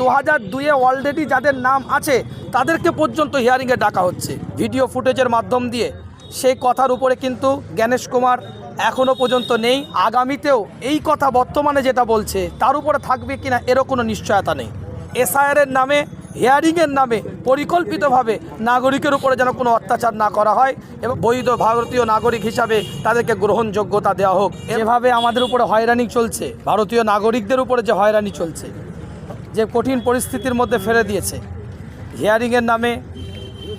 দু হাজার দুইয়ে অলরেডি যাদের নাম আছে, তাদেরকে পর্যন্ত হিয়ারিংয়ে ডাকা হচ্ছে। ভিডিও ফুটেজের মাধ্যম দিয়ে। সেই কথার উপরে কিন্তু জ্ঞানেশ কুমার এখনও পর্যন্ত নেই। আগামীতেও এই কথা বর্তমানে যেটা বলছে, তার উপরে থাকবে কিনা এরও কোনো নিশ্চয়তা নেই। এসআইআরের নামে হিয়ারিংয়ের নামে পরিকল্পিতভাবে নাগরিকের উপরে যেন কোনো অত্যাচার না করা হয় এবং বৈধ ভারতীয় নাগরিক হিসাবে তাদেরকে গ্রহণযোগ্যতা দেওয়া হোক। এভাবে আমাদের উপরে হয়রানি চলছে। ভারতীয় নাগরিকদের উপরে যে হয়রানি চলছে। যে কঠিন পরিস্থিতির মধ্যে ফেলে দিয়েছে। হিয়ারিংয়ের নামে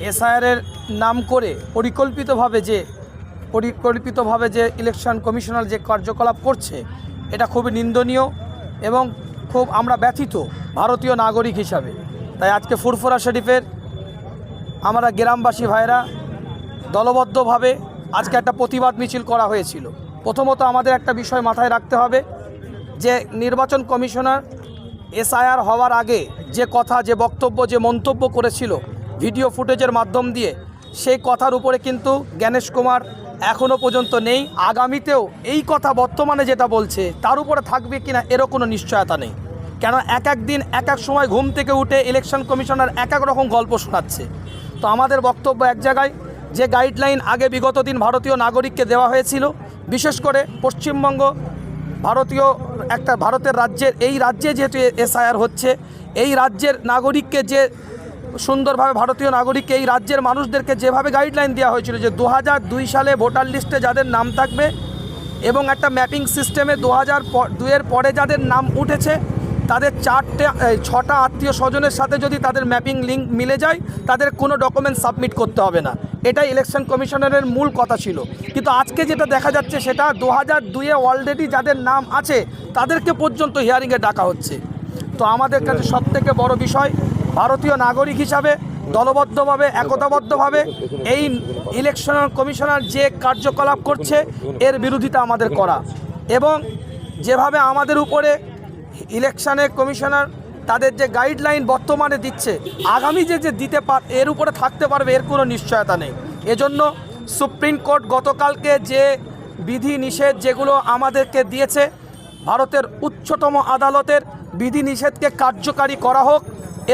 এসআইআরের নাম করে পরিকল্পিতভাবে যে পরিকল্পিতভাবে যে ইলেকশন কমিশনার যে কার্যকলাপ করছে, এটা খুবই নিন্দনীয় এবং খুব আমরা ব্যথিত ভারতীয় নাগরিক হিসাবে। তাই আজকে ফুরফুরা শরীফের আমরা গ্রামবাসী ভাইরা দলবদ্ধভাবে আজকে একটা প্রতিবাদ মিছিল করা হয়েছিল। প্রথমত আমাদের একটা বিষয় মাথায় রাখতে হবে যে, নির্বাচন কমিশনার এসআইআর হওয়ার আগে যে কথা, যে বক্তব্য, যে মন্তব্য করেছিল ভিডিও ফুটেজের মাধ্যম দিয়ে, সেই কথার উপরে কিন্তু জ্ঞানেশ কুমার এখনও পর্যন্ত নেই। আগামীতেও এই কথা বর্তমানে যেটা বলছে, তার উপরে থাকবে কিনা এরও কোনো নিশ্চয়তা নেই। কেন এক এক দিন, এক এক সময় ঘুম থেকে উঠে ইলেকশন কমিশনার এক এক রকম গল্প শোনাচ্ছে। তো আমাদের বক্তব্য এক জায়গায়, যে গাইডলাইন আগে বিগত দিন ভারতীয় নাগরিককে দেওয়া হয়েছিল, বিশেষ করে পশ্চিমবঙ্গ ভারতীয় একটা ভারতের রাজ্যের, এই রাজ্যে যেহেতু এসআইআর হচ্ছে, এই রাজ্যের নাগরিককে যে সুন্দরভাবে ভারতীয় নাগরিককে, এই রাজ্যের মানুষদেরকে যেভাবে গাইডলাইন দেওয়া হয়েছিল যে দু দুই সালে ভোটার লিস্টে যাদের নাম থাকবে এবং একটা ম্যাপিং সিস্টেমে দু হাজার দুইয়ের পরে যাদের নাম উঠেছে, তাদের চারটে ছটা আত্মীয় স্বজনের সাথে যদি তাদের ম্যাপিং লিঙ্ক মিলে যায়, তাদের কোনো ডকুমেন্ট সাবমিট করতে হবে না। এটাই ইলেকশন কমিশনারের মূল কথা ছিল। কিন্তু আজকে যেটা দেখা যাচ্ছে সেটা দু হাজার দুইয়ে অলরেডি যাদের নাম আছে, তাদেরকে পর্যন্ত হিয়ারিংয়ে ডাকা হচ্ছে। তো আমাদের কাছে সবথেকে বড় বিষয়, ভারতীয় নাগরিক হিসাবে, দলবদ্ধভাবে, একতাবদ্ধভাবে এই ইলেকশন কমিশনার যে কার্যকলাপ করছে, এর বিরোধিতা আমাদের করা। এবং যেভাবে আমাদের উপরে ইলেকশনে কমিশনার তাদের যে গাইডলাইন বর্তমানে দিচ্ছে, আগামী যে যে দিতে পার, এর উপরে থাকতে পারবে, এর কোনো নিশ্চয়তা নেই। এজন্য সুপ্রিম কোর্ট গতকালকে যে বিধি নিষেধ যেগুলো আমাদেরকে দিয়েছে, ভারতের উচ্চতম আদালতের বিধি নিষেধকে কার্যকারী করা হোক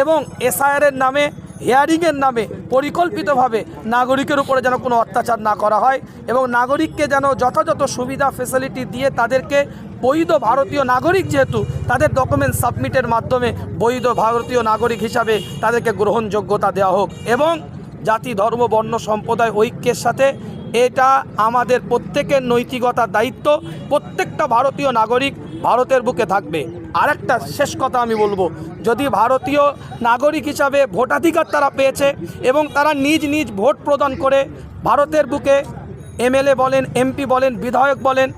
এবং এসআইআরের নামে হিয়ারিংয়ের নামে পরিকল্পিতভাবে নাগরিকের উপরে যেন কোনো অত্যাচার না করা হয় এবং নাগরিককে যেন যথাযথ সুবিধা ফেসিলিটি দিয়ে তাদেরকে বৈধ ভারতীয় নাগরিক যেহেতু তাদের ডকুমেন্ট সাবমিটের মাধ্যমে বৈধ ভারতীয় নাগরিক হিসাবে তাদেরকে গ্রহণযোগ্যতা দেওয়া হোক এবং জাতি, ধর্ম, বর্ণ, সম্প্রদায়, ঐক্যের সাথে এটা আমাদের প্রত্যেকের নৈতিকতার দায়িত্ব। প্রত্যেকটা ভারতীয় নাগরিক ভারতের বুকে থাকবে। আরেকটা শেষ কথা আমি বলব, যদি ভারতীয় নাগরিক হিসাবে ভোটাধিকার তারা পেয়েছে এবং তারা নিজ নিজ ভোট প্রদান করে ভারতের বুকে এমএলএ বলেন, এমপি বলেন, বিধায়ক বলেন,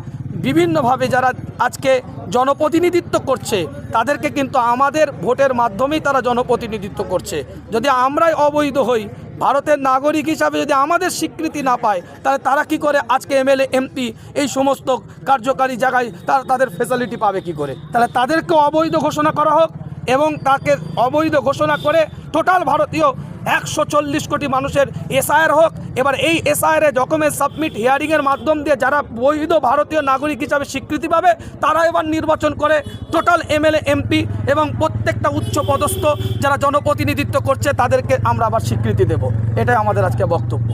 বিভিন্নভাবে যারা আজকে জনপ্রতিনিধিত্ব করছে, তাদেরকে কিন্তু আমাদের ভোটের মাধ্যমেই তারা জনপ্রতিনিধিত্ব করছে। যদি আমরাই অবৈধ হই ভারতের নাগরিক হিসাবে যদি আমাদের স্বীকৃতি না পায়, তাহলে তারা কি করে? আজকে এমএলএ, এমপি এই সমস্ত কার্যকারী জায়গায় তারা তাদের ফেসিলিটি পাবে কি করে? তাহলে তাদেরকে অবৈধ ঘোষণা করা হোক এবং তাকে অবৈধ ঘোষণা করে টোটাল ভারতীয় একশো চল্লিশ কোটি মানুষের এসআইআর হোক, এবার এই এসআইআর ডকুমেন্ট সাবমিট হিয়ারিংয়ের মাধ্যম দিয়ে যারা বৈধ ভারতীয় নাগরিক হিসাবে স্বীকৃতি পাবে, তারা এবার নির্বাচন করে টোটাল এমএলএ এমপি এবং প্রত্যেকটা উচ্চ পদস্থ যারা জনপ্রতিনিধিত্ব করছে, তাদেরকে আমরা আবার স্বীকৃতি দেব। এটাই আমাদের আজকে বক্তব্য।